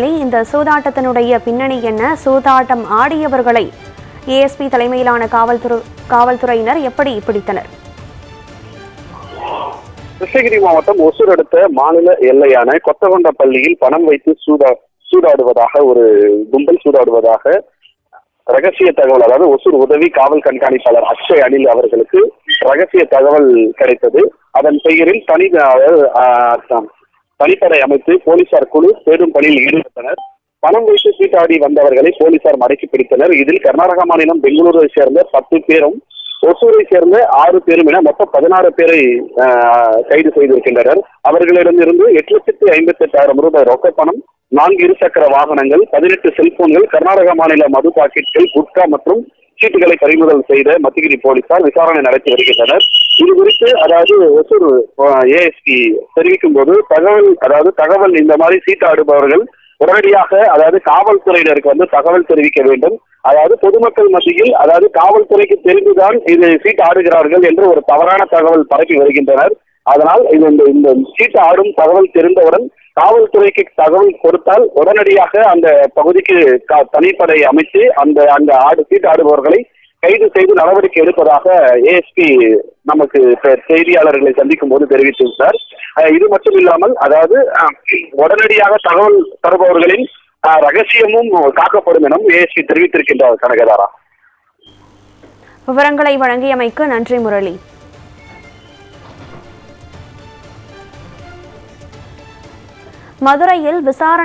இந்த சூதாட்டத்தினுடைய பின்னணி என்ன? சூதாட்டம் ஆடியவர்களை ஏஎஸ்பி தலைமையிலான காவல்துறை காவல்துறையினர் எப்படி பிடித்தனர்? கிருஷ்ணகிரி மாவட்டம் ஒசூர் அடுத்த மாநில எல்லையான கொத்தகொண்டப்பள்ளியில் பணம் வைத்து சூதா சூதாடுவதாக ஒரு கும்பல் சூதாடுவதாக ரகசிய தகவல் அதாவது ஒசூர் உதவி காவல் கண்காணிப்பாளர் அக்ஷய் அனில் அவர்களுக்கு ரகசிய தகவல் கிடைத்தது. அதன் பெயரில் தனி தனிப்படை அமைத்து போலீசார் குழு தேடும் பணியில் ஈடுபட்டனர். பணம் வைத்து சீட்டாடி வந்தவர்களை போலீசார் மடக்கி பிடித்தனர். இதில் கர்நாடக மாநிலம் பெங்களூரை சேர்ந்த பத்து பேரும் ஒசூரை சேர்ந்த ஆறு பேரும் என மொத்தம் பதினாறு பேரை கைது செய்திருக்கின்றனர். அவர்களிடமிருந்து எட்டு லட்சத்தி ஐம்பத்தி எட்டாயிரம் ரூபாய் ரொக்க பணம் நான்கு இருசக்கர வாகனங்கள் பதினெட்டு செல்போன்கள் கர்நாடக மாநில மது பாக்கெட்கள் குட்கா மற்றும் சீட்டுகளை பறிமுதல் செய்த மத்திகிரி போலீசார் விசாரணை நடத்தி வருகின்றனர். இது குறித்து அதாவது ஒசூர் ஏஎஸ்பி தெரிவிக்கும் போது தகவல் அதாவது தகவல் இந்த மாதிரி சீட்டாடுபவர்கள் உடனடியாக அதாவது காவல்துறையினருக்கு வந்து தகவல் தெரிவிக்க வேண்டும். அதாவது பொதுமக்கள் மத்தியில் அதாவது காவல்துறைக்கு தெரிந்துதான் இது சீட் ஆடுகிறார்கள் என்று ஒரு தவறான தகவல் பரப்பி வருகின்றனர். அதனால் இது இந்த இந்த சீட்டு ஆடும் தகவல் தெரிந்தவுடன் காவல்துறைக்கு தகவல் கொடுத்தால் உடனடியாக அந்த பகுதிக்கு க- தனிப்படை அமைத்து அந்த அந்த ஆடு சீட்டு ஆடுபவர்களை கைது செய்து நடவடிக்கை எடுப்பதாக ஏஎஸ்பி நமக்கு செய்தியாளர்களை சந்திக்கும் போது தெரிவித்திருந்தார் இது மட்டும் இல்லாமல் அதாவது உடனடியாக தகவல் தருபவர்களின் ரகசியமும் காக்கப்படும் எனவும் ஏஎஸ்பி தெரிவித்திருக்கின்றார் கனகதாரா. விவரங்களை வழங்கியமைக்கு நன்றி முரளி. மதுரையில் விசாரணை